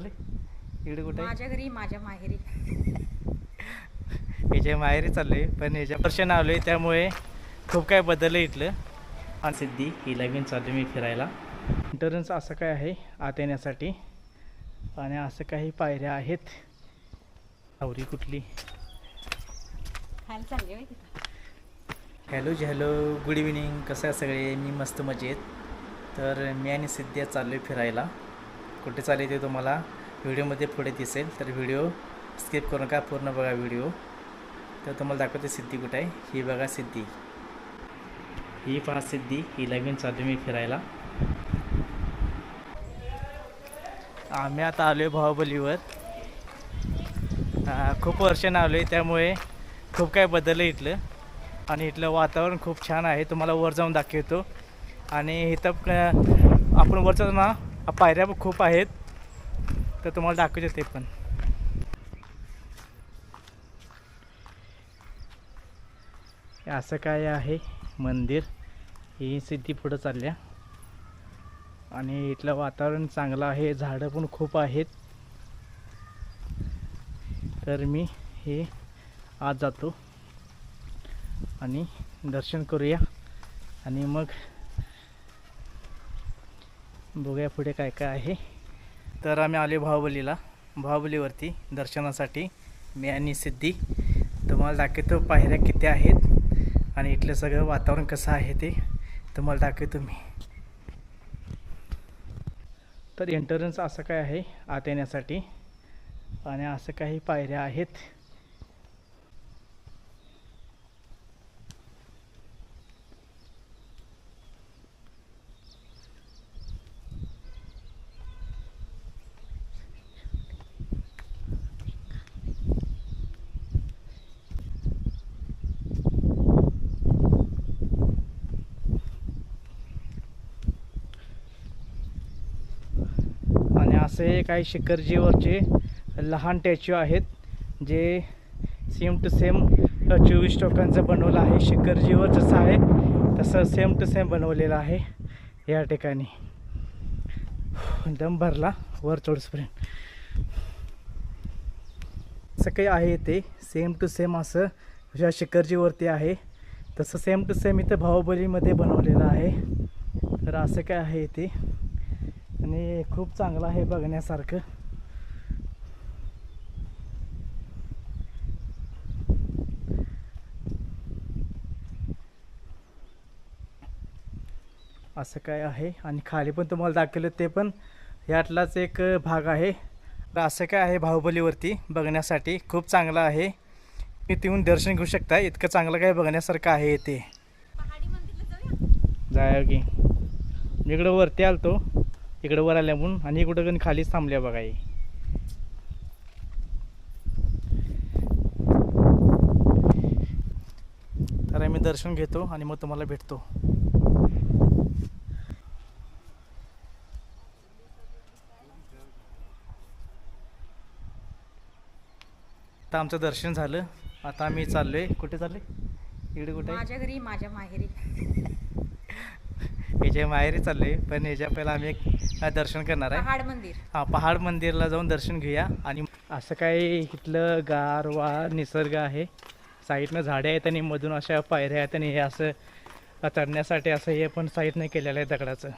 इकडे कुठे? माझ्या घरी माझ्या माहेरी. याच्या माहेरी चाललोय पण याच्या वर्षानं आलोय त्यामुळे खूप काय बदललं इथलं. आणि सिद्धी हिला घेऊन चाललो मी फिरायला. इंटरन्स असं काय आहे? आत येण्यासाठी. आणि असं काही पायऱ्या आहेत. आवरी कुठली? हॅलो हॅलो गुड इव्हिनिंग कसं आहे सगळे? मी मस्त मजेत. तर मी आणि सिद्ध्या चाललो आहे फिरायला. कुठे चालले ते तुम्हाला व्हिडिओमध्ये पुढे दिसेल. तर व्हिडिओ स्किप करू नका पूर्ण बघा व्हिडिओ. तर तुम्हाला दाखवते सिद्धी कुठे आहे. ही बघा सिद्धी. ही पहा सिद्धी हिला घेऊन चाललो मी फिरायला. आम्ही आता आलो आहे बाहुबलीवर खूप वर्षानं आलो आहे त्यामुळे खूप काय बदललं इथलं. आणि इथलं वातावरण खूप छान आहे. तुम्हाला वर जाऊन दाखवतो. आणि इथं आपण वर जाऊ ना पायऱ्या पण खूप आहेत. तर तुम्हाला दाखवतो ते पण. असं काय आहे? मंदिर. ही सिद्धी पुढं चालल्या. आणि इथलं वातावरण चांगलं आहे. झाडं पण खूप आहेत. तर मी हे आज जातो. आणि दर्शन करूया. आणि मग बघूया पुढे काय काय आहे. तर आम्ही आलो बाहुबलीला. बाहुबलीवरती दर्शनासाठी मी आणि सिद्धी. तुम्हाला दाखवतो पायऱ्या किती आहेत आणि इथलं सगळं वातावरण कसं आहे ते तुम्हाला दाखवतो मी. तर एंट्रन्स असं काय आहे आत येण्यासाठी. आणि असं काही पायऱ्या आहेत आणि असे काही शिखरजीवरचे लहान टॅच्यू आहेत जे सेम टू सेम चोवीस टोकांचं बनवलं आहे. शिखरजीवर जसं आहे तसं सेम टू सेम बनवलेलं आहे या ठिकाणी. दम भरला वर चढसपर्यंत असं काही आहे ते सेम टू सेम असं ज्या शिखरजीवरती आहे तसं सेम टू सेम इथं बाहुबलीमध्ये बनवलेलं आहे. तर असं काय आहे ते. आणि खूप चांगलं आहे बघण्यासारखं. असं काय आहे? आणि खाली पण तुम्हाला दाखवलं ते पण. यातलाच एक भाग आहे. तर असं काय आहे बाहुबलीवरती बघण्यासाठी? खूप चांगलं आहे. इथे येऊन दर्शन घेऊ शकता. इतकं चांगलं काय बघण्यासारखं आहे ते जाया की. मी इकडं वरती आलतो. इकडं वर आल्या म्हणून आणि कुठं पण खालीच थांबल्या बघा हे. तर आम्ही दर्शन घेतो आणि मग तुम्हाला भेटतो. आता आमचं दर्शन झालं. आता आम्ही चाललोय. कुठे चालले इकडे कुठे माझ्या घरी माझ्या माहेरी. याच्या माहेरी चाललोय पण याच्या पहिला आम्ही एक दर्शन करणार आहे. पहाड मंदिर. हा पहाड मंदिरला जाऊन दर्शन घेऊया. आणि असं काही इथलं गारवा निसर्ग आहे. साईडनं झाडे आहेत आणि मधून अशा पायऱ्या आहेत आणि हे असं चढण्यासाठी असं हे पण साईडनं केलेलं आहे दगडाचं.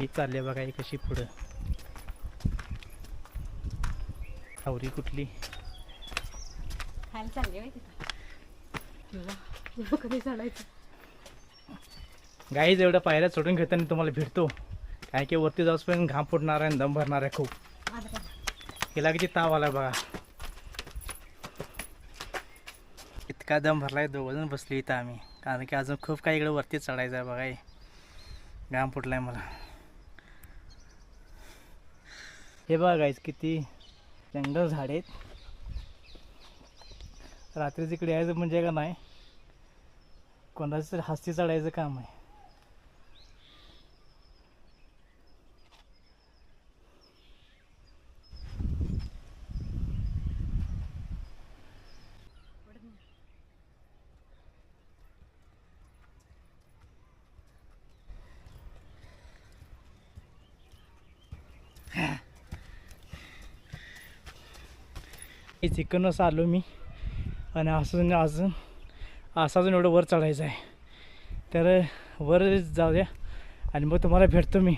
ही चालली बघा ही कशी पुढं. आवरी कुठली? चालली होय कधी चढायचं गाईज एवढ्या पायऱ्या चढून घेताना तुम्हाला भेटतो. काय की वरती जाऊसपर्यंत घाम फुटणार आहे आणि दम भरणार आहे खूप. माझं हिला किती ताव आला बघा. इतका दम भरलाय दोघंजण बसली इथं आम्ही. कारण की अजून खूप काही इकडे वरती चढायचं आहे बघा घाम घाम फुटलाय मला. हे बघा गाईज किती जंगल झाडे आहेत. रात्रीच इकडे यायचं म्हणजे का नाही कोणाचं तरी हस्ती चढायचं काम आहे. चिकनच आलो मी. आणि अजून अजून असं अजून एवढं वर चढायचं आहे. तर वर जाऊया आणि मग तुम्हाला भेटतो मी.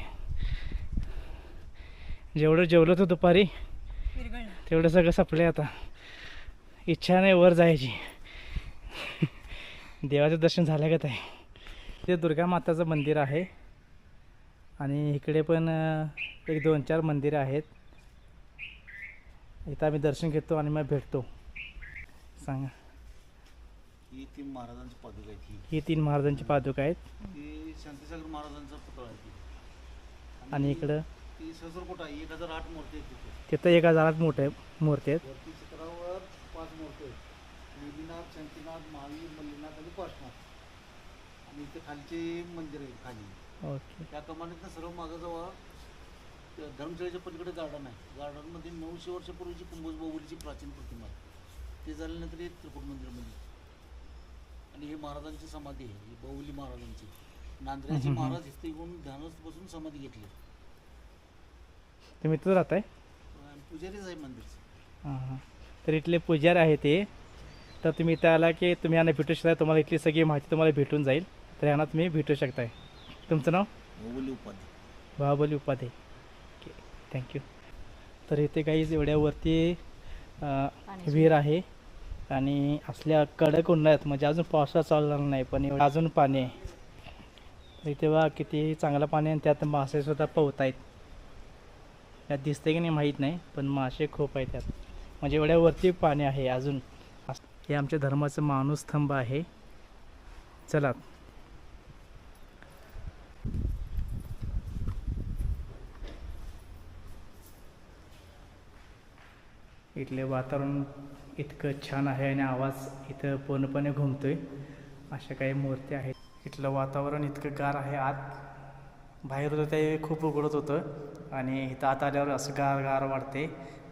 जेवढं जेवलं होतं दुपारी तेवढं सगळं संपलं आता. इच्छा नाही वर जायची. देवाचं दर्शन झालं का आहे. ते दुर्गा माताचं मंदिर आहे. आणि इकडे पण एक दोन चार मंदिरं आहेत. इथं आम्ही दर्शन घेतो आणि मग भेटतो. सांगा. ही तीन महाराजांची पादुका आहे ही. तीन महाराजांची पादुका आहेत. ही शांतीसागर महाराजांचा पुतळा आहे ती. आणि इकडं? ती सहस्रकोट आहे? एक हजार आठ मूर्ती आहेत तिथे. तिथं एक हजारात मोठे मूर्ती आहेत. वरती शिखरावर पाच मूर्ती आहेत. निधीनाथ शांतीनाथ महावीर मल्लीनाथ आणि पार्श्वनाथ. आणि इथे खालचे मंदिर आहे खाली. ओके. त्या कमानीतनं सर्व मागं जवळ त्या धर्मशाळेच्या पलीकडे गार्डन आहे. गार्डनमध्ये नऊशे वर्षापूर्वीची कुंभोज बाहुलीची प्राचीन प्रतिमा आहे. ते झाल्यानंतर एक त्रिकूट मंदिरमध्ये. आणि हे महाराजांची समाधी आहे ही बाहुली महाराजांची. हम्म. महाराज इथे येऊन ध्यानात बसून समाधी घेतली. तुम्ही इथं राहताय? आणि पुजारीच आहे मंदिरचं हां हां. तर इथले पुजारी आहे ते. तर तुम्ही इथं आला की तुम्ही यांना भेटू शकता. तुम्हाला इथली सगळी माहिती तुम्हाला भेटून जाईल. तर यांना तुम्ही भेटू शकताय. तुमचं नाव? बाहुली उपाधी. बाहुबली उपाध्ये ओके थँक्यू तर इथे काही एवढ्यावरती अं, विहीर आहे. आणि असल्या कडक उन्हाळ्यात म्हणजे अजून पावसाळा चालू झाला नाही पण एवढं अजून पाणी आहे. तेव्हा किती चांगलं पाणी आहे आणि त्यात मासेसुद्धा पवत आहेत त्यात दिसते की नाही माहीत नाही पण मासे खूप आहेत त्यात म्हणजे एवढ्या वरती पाणी आहे अजून. हे आमच्या धर्माचं माणूस स्तंभ आहे. चला. इथले वातावरण इतकं छान आहे आणि आवाज इथं पूर्णपणे घुमतोय. अशा काही मूर्ती आहेत. इथलं वातावरण इतकं गार आहे. आत बाहेर होतं ते खूप उघडत होतं. आणि इथं आत आल्यावर असं गार गार वाढते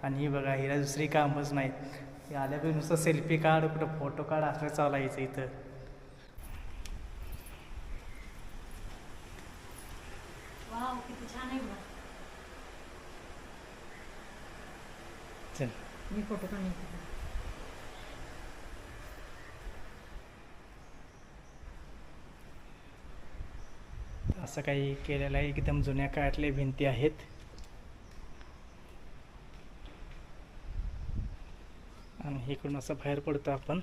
आणि ही बघा हिला दुसरी कामच नाहीत. हे नुसतं सेल्फी काढ कुठं फोटो काढ असं चालायचं इथं वाव किती छान आहे बघा चल मी फोटो काढून असं काही केलेलं आहे. एकदम जुन्या काळातल्या भिंती आहेत. आणि इकडून असं बाहेर पडतो आपण.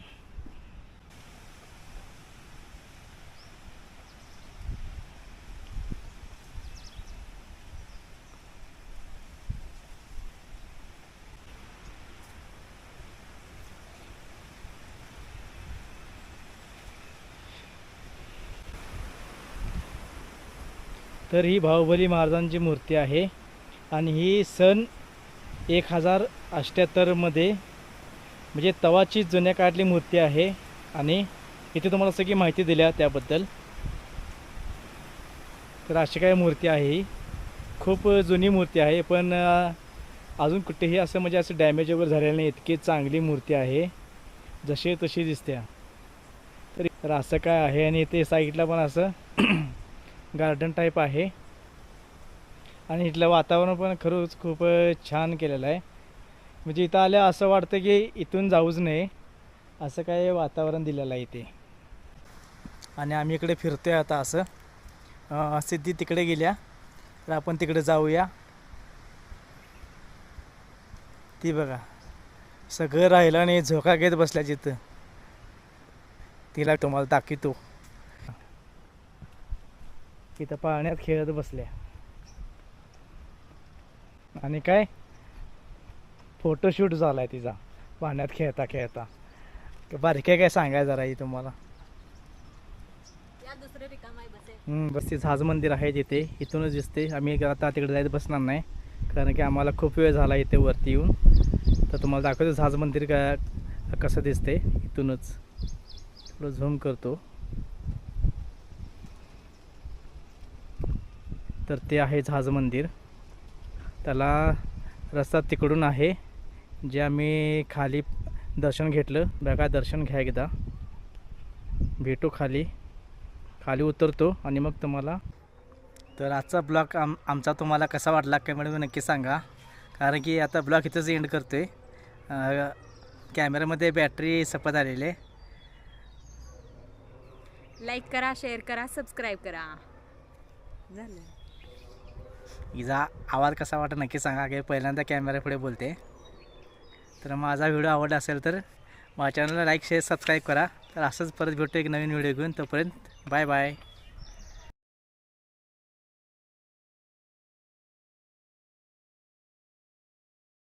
तर ही बाहुबली महाराजांची मूर्ती आहे. आणि ही सन एक हजार अठ्ठ्याहत्तरमध्ये म्हणजे तवाची जुन्या काळातली मूर्ती आहे. आणि इथे तुम्हाला सगळी माहिती दिल्या त्याबद्दल. तर अशी काय मूर्ती आहे ही. खूप जुनी मूर्ती आहे पण अजून कुठेही असं म्हणजे असं डॅमेज वगैरे झालेलं नाही. इतकी चांगली मूर्ती आहे. जशी तशी दिसते. तर असं काय आहे आणि ते साईडला पण असं गार्डन टाईप आहे. आणि इथलं वातावरण पण खरंच खूप छान केलेलं आहे. म्हणजे इथं आल्या असं वाटतं की इथून जाऊच नये. असं काय वातावरण दिलेलं आहे इथे. आणि आम्ही इकडे फिरतो आहे आता असं. सिद्धी तिकडे गेल्या. तर आपण तिकडे जाऊया. ती बघा. सगळं राहिलं आणि झोका घेत बसल्या जिथं. तिला तुम्हाला दाखवतो. तिथं पाण्यात खेळत बसल्या. आणि काय? फोटोशूट झालाय तिचा. पाण्यात खेळता खेळता. बारक्या काय सांगाय जरा ही तुम्हाला. आहे बस. ते झाज मंदिर आहे तिथे. इथूनच दिसते. आम्ही आता तिकडे जायचं बसणार नाही. कारण की आम्हाला खूप वेळ झाला इथे वरती येऊन. तर तुम्हाला दाखवतो झाज मंदिर का कसं दिसते. इथूनच. थोडं झूम करतो. तर ते आहे झाज मंदिर. त्याला रस्ता तिकडून आहे. जे आम्ही खाली दर्शन घेतलं. बघा दर्शन घ्या एकदा. भेटू खाली. खाली उतरतो आणि मग तुम्हाला तर आजचा ब्लॉग आम आमचा तुम्हाला कसा वाटला कमेंटमध्ये नक्की सांगा. कारण की आता ब्लॉग इथंच एंड करतो आहे कॅमेऱ्यामध्ये बॅटरी सपत आलेली आहे. लाईक करा शेअर करा सबस्क्राईब करा. झालं. हिचा आवाज कसा वाटत नक्की सांगा. की पहिल्यांदा कॅमेरा पुढे बोलते. तर माझा व्हिडिओ आवडला असेल तर माझ्या चॅनलला लाईक शेअर सबस्क्राईब करा. तर असंच परत भेटतो एक नवीन व्हिडिओ घेऊन. तोपर्यंत बाय बाय